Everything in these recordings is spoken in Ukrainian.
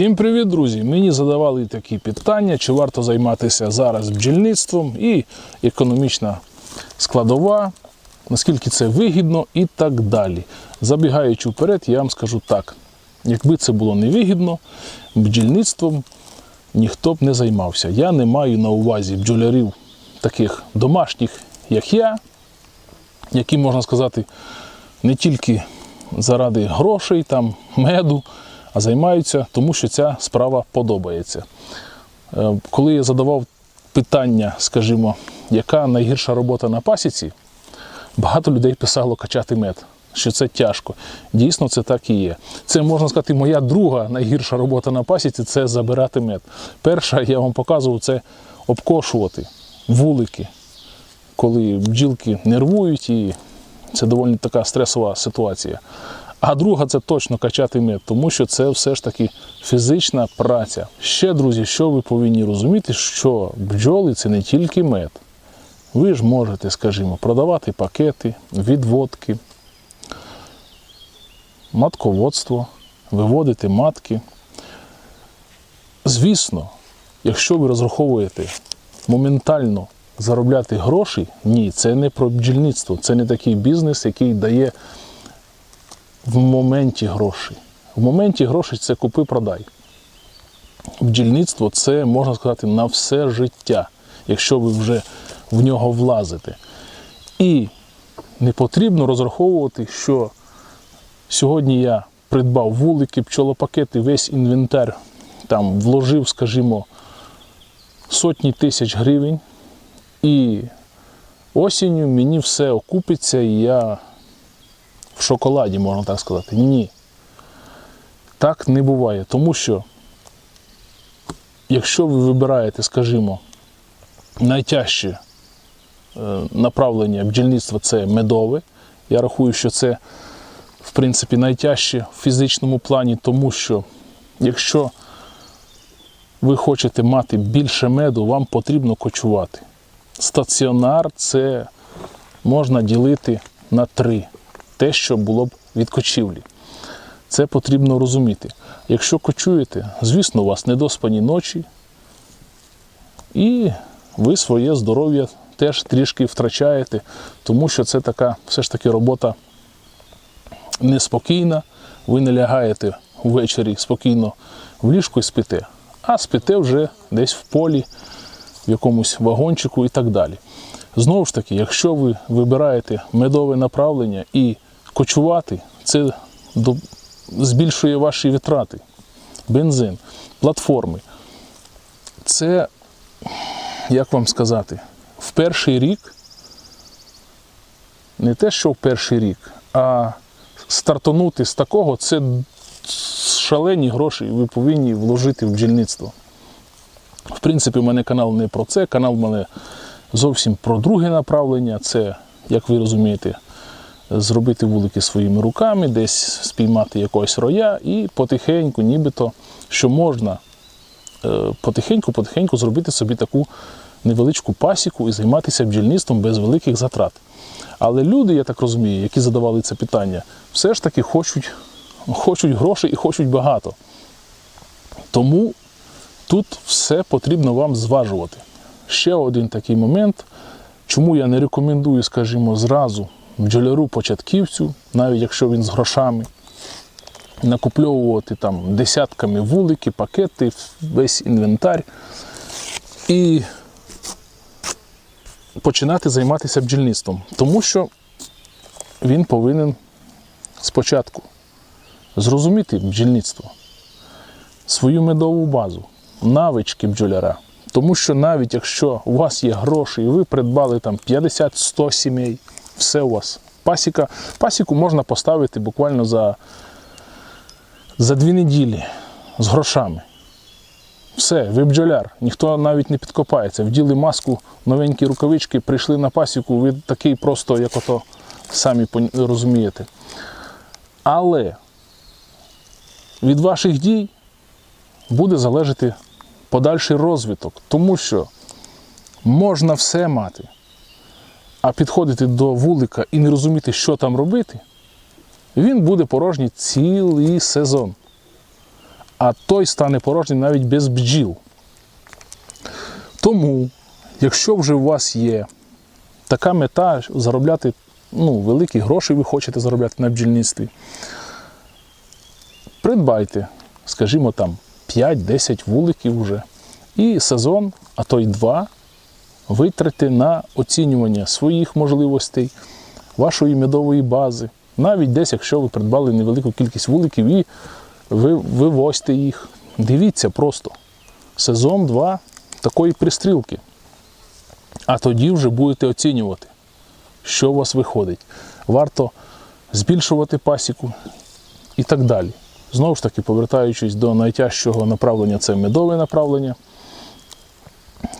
Всім привіт, друзі! Мені задавали такі питання, чи варто займатися зараз бджільництвом і економічна складова, наскільки це вигідно і так далі. Забігаючи вперед, я вам скажу так: якби це було невигідно, бджільництвом ніхто б не займався. Я не маю на увазі бджолярів таких домашніх, як я, які, можна сказати, не тільки заради грошей, там, меду, а займаються, тому що ця справа подобається. Е, Коли я задавав питання, скажімо, яка найгірша робота на пасіці, багато людей писало качати мед, що це тяжко. Дійсно, це так і є. Це можна сказати, моя друга найгірша робота на пасіці це забирати мед. Перша, я вам показував, це обкошувати вулики, коли бджілки нервують, і це доволі така стресова ситуація. А друга це точно качати мед, тому що це все ж таки фізична праця. Ще, друзі, що ви повинні розуміти, що бджоли це не тільки мед. Ви ж можете, скажімо, продавати пакети, відводки, матководство, виводити матки. Звісно, якщо ви розраховуєте моментально заробляти гроші, ні, це не про бджільництво, це не такий бізнес, який дає в моменті гроші. В моменті гроші це купи-продай. Бджільництво це, можна сказати, на все життя, якщо ви вже в нього влазите. І не потрібно розраховувати, що сьогодні я придбав вулики, пчолопакети, весь інвентар, там вложив, скажімо, сотні тисяч гривень, і осінню мені все окупиться, і я в шоколаді, можна так сказати. Ні. Так не буває. Тому що, якщо ви вибираєте, скажімо, найтяжче е, направлення бджільництва це медове, я рахую, що це, в принципі, найтяжче в фізичному плані, тому що якщо ви хочете мати більше меду, вам потрібно кочувати. Стаціонар це можна ділити на три те, що було б від кочівлі. Це потрібно розуміти. Якщо кочуєте, звісно, у вас недоспані ночі, і ви своє здоров'я теж трішки втрачаєте, тому що це така все ж таки робота неспокійна. Ви не лягаєте ввечері спокійно в ліжку і спите, а спите вже десь в полі, в якомусь вагончику і так далі. Знову ж таки, якщо ви вибираєте медове направлення і кочувати, це збільшує ваші витрати, бензин, платформи. Це, як вам сказати, в перший рік, не те, що в перший рік, а стартанути з такого це шалені гроші, ви повинні вложити в бджільництво. В принципі, у мене канал не про це, канал в мене зовсім про друге направлення. Це, як ви розумієте, зробити вулики своїми руками, десь спіймати якогось роя і потихеньку, нібито, що можна потихеньку-потихеньку зробити собі таку невеличку пасіку і займатися бджільництвом без великих затрат. Але люди, я так розумію, які задавали це питання, все ж таки хочуть, хочуть грошей і хочуть багато. Тому тут все потрібно вам зважувати. Ще один такий момент, чому я не рекомендую, скажімо, зразу бджоляру початківцю, навіть якщо він з грошами, накупльовувати там десятками вулики, пакети, весь інвентар і починати займатися бджільництвом. Тому що він повинен спочатку зрозуміти бджільництво, свою медову базу, навички бджоляра. Тому що навіть якщо у вас є гроші і ви придбали там 50-100 сімей, все у вас. Пасіка, пасіку можна поставити буквально за, за дві неділі з грошами. Все, ви бджоляр, ніхто навіть не підкопається. Вділи маску, новенькі рукавички, прийшли на пасіку, ви такий просто, як ото самі розумієте. Але від ваших дій буде залежати подальший розвиток, тому що можна все мати, а підходити до вулика і не розуміти, що там робити, він буде порожній цілий сезон. а той стане порожнім навіть без бджіл. Тому, якщо вже у вас є така мета заробляти ну, великі гроші, ви хочете заробляти на бджільництві, придбайте, скажімо там, 5-10 вуликів вже. І сезон, а то й два, витратьте на оцінювання своїх можливостей, вашої медової бази. Навіть десь, якщо ви придбали невелику кількість вуликів і ви вивозьте їх. Дивіться просто. Сезон 2 такої пристрілки. А тоді вже будете оцінювати, що у вас виходить. Варто збільшувати пасіку і так далі. Знову ж таки, повертаючись до найтяжчого направлення, це медове направлення.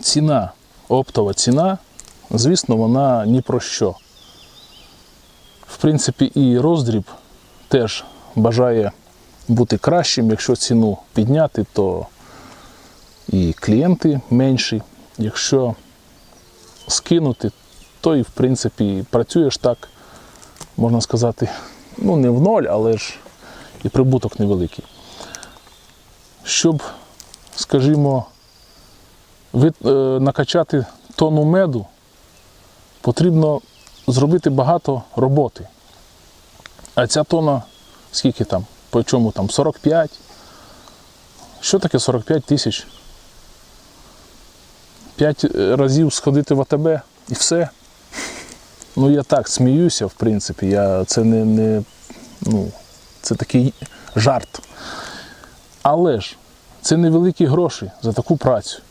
Ціна, оптова ціна, звісно, вона ні про що. В принципі, і роздріб теж бажає бути кращим. Якщо ціну підняти, то і клієнти менші. Якщо скинути, то і в принципі працюєш так, можна сказати, ну не в ноль, але ж і прибуток невеликий. Щоб, скажімо, ви, е, накачати тонну меду, потрібно зробити багато роботи. А ця тонна, скільки там? По чому там? 45? Що таке 45 тисяч? 5 разів сходити в АТБ і все. Ну, я так сміюся, в принципі. Я, Це не, не ну, це такий жарт. Але ж це невеликі гроші за таку працю.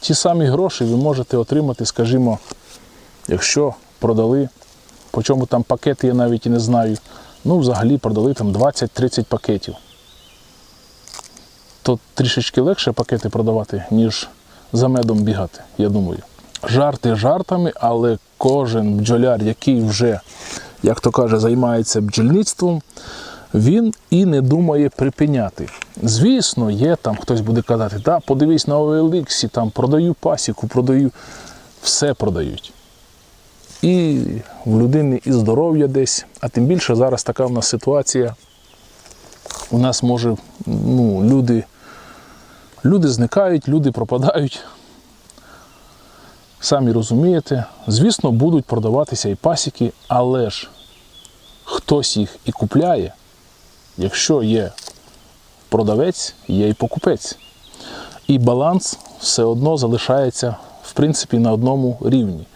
Ті самі гроші ви можете отримати, скажімо, якщо продали, по чому там пакети, я навіть і не знаю. Ну, взагалі продали там 20-30 пакетів. То трішечки легше пакети продавати, ніж за медом бігати, я думаю. Жарти жартами, але кожен бджоляр, який вже, як то каже, займається бджільництвом, він і не думає припиняти. Звісно, є там, хтось буде казати, да, подивись на OLX, там продаю пасіку, продаю, все продають. І в людини і здоров'я десь, а тим більше зараз така в нас ситуація. У нас може ну, люди, люди зникають, люди пропадають. Самі розумієте, звісно, будуть продаватися і пасіки, але ж хтось їх і купляє, якщо є продавець, є і покупець. І баланс все одно залишається, в принципі, на одному рівні.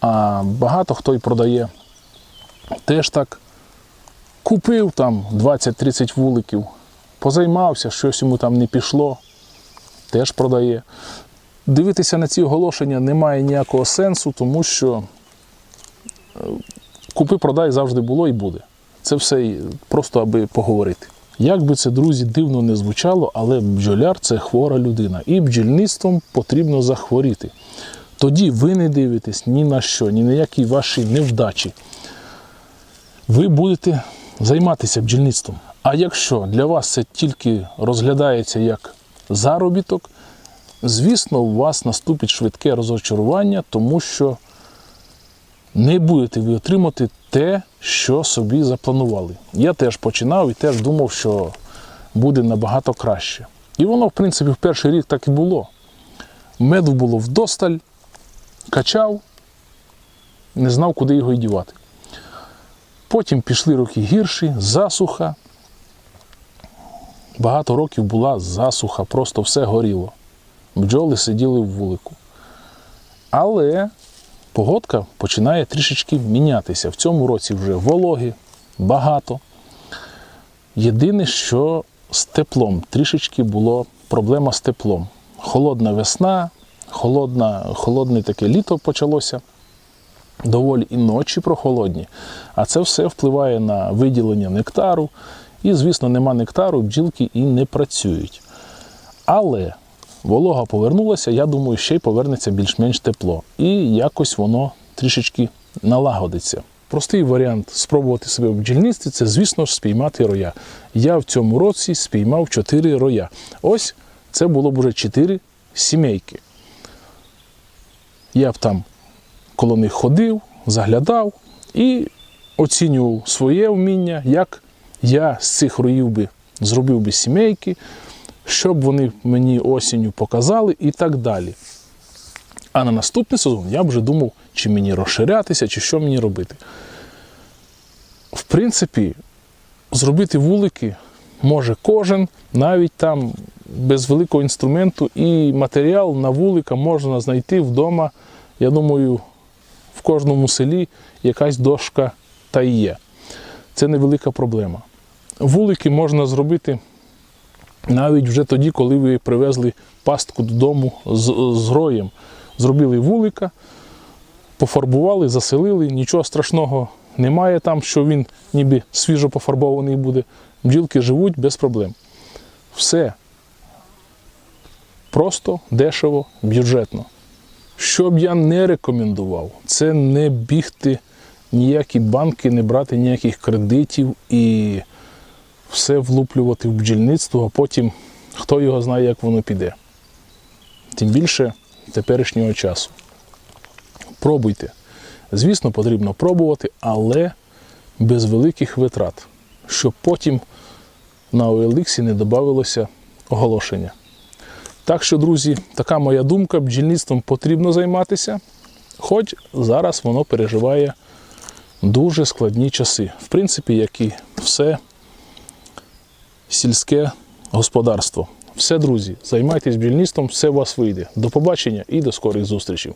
А багато хто й продає теж так. Купив там 20-30 вуликів, позаймався, щось йому там не пішло, теж продає. Дивитися на ці оголошення немає ніякого сенсу, тому що е, купи-продай завжди було і буде. Це все просто аби поговорити. Як би це, друзі, дивно не звучало, але бджоляр це хвора людина. І бджільництвом потрібно захворіти. Тоді ви не дивитесь ні на що, ні на які ваші невдачі. Ви будете займатися бджільництвом. А якщо для вас це тільки розглядається як заробіток, звісно, у вас наступить швидке розочарування, тому що не будете ви отримати те, що собі запланували. Я теж починав і теж думав, що буде набагато краще. І воно, в принципі, в перший рік так і було. Меду було вдосталь, качав, не знав, куди його й дівати. Потім пішли роки гірші, засуха. Багато років була засуха, просто все горіло. Бджоли сиділи в вулику. Але погодка починає трішечки мінятися. В цьому році вже вологи, багато. Єдине, що з теплом трішечки було проблема з теплом. Холодна весна, холодна, холодне таке літо почалося. Доволі і ночі прохолодні, а це все впливає на виділення нектару. І, звісно, нема нектару, бджілки і не працюють. Але волога повернулася, я думаю, ще й повернеться більш-менш тепло. І якось воно трішечки налагодиться. Простий варіант спробувати себе в бджільництві це, звісно ж, спіймати роя. Я в цьому році спіймав 4 роя. Ось це було б уже 4 сімейки. Я б там коло них ходив, заглядав і оцінював своє вміння, як я з цих роїв би зробив би сімейки, щоб вони мені осінню показали і так далі. А на наступний сезон я б вже думав, чи мені розширятися, чи що мені робити. В принципі, зробити вулики може кожен, навіть там без великого інструменту, і матеріал на вулика можна знайти вдома. Я думаю, в кожному селі якась дошка та є. Це невелика проблема. Вулики можна зробити навіть вже тоді, коли ви привезли пастку додому з, з гроєм. Зробили вулика, пофарбували, заселили, нічого страшного немає там, що він ніби свіжо пофарбований буде. Бджілки живуть без проблем. Все просто, дешево, бюджетно. Що б я не рекомендував, це не бігти ніякі банки, не брати ніяких кредитів і все влуплювати в бджільництво, а потім хто його знає, як воно піде. Тим більше теперішнього часу. Пробуйте. Звісно, потрібно пробувати, але без великих витрат, щоб потім на OLX не додавалося оголошення. Так що, друзі, така моя думка, бджільництвом потрібно займатися, хоч зараз воно переживає дуже складні часи. В принципі, як і все сільське господарство. Все, друзі, займайтесь бджільництвом, все у вас вийде. До побачення і до скорих зустрічей.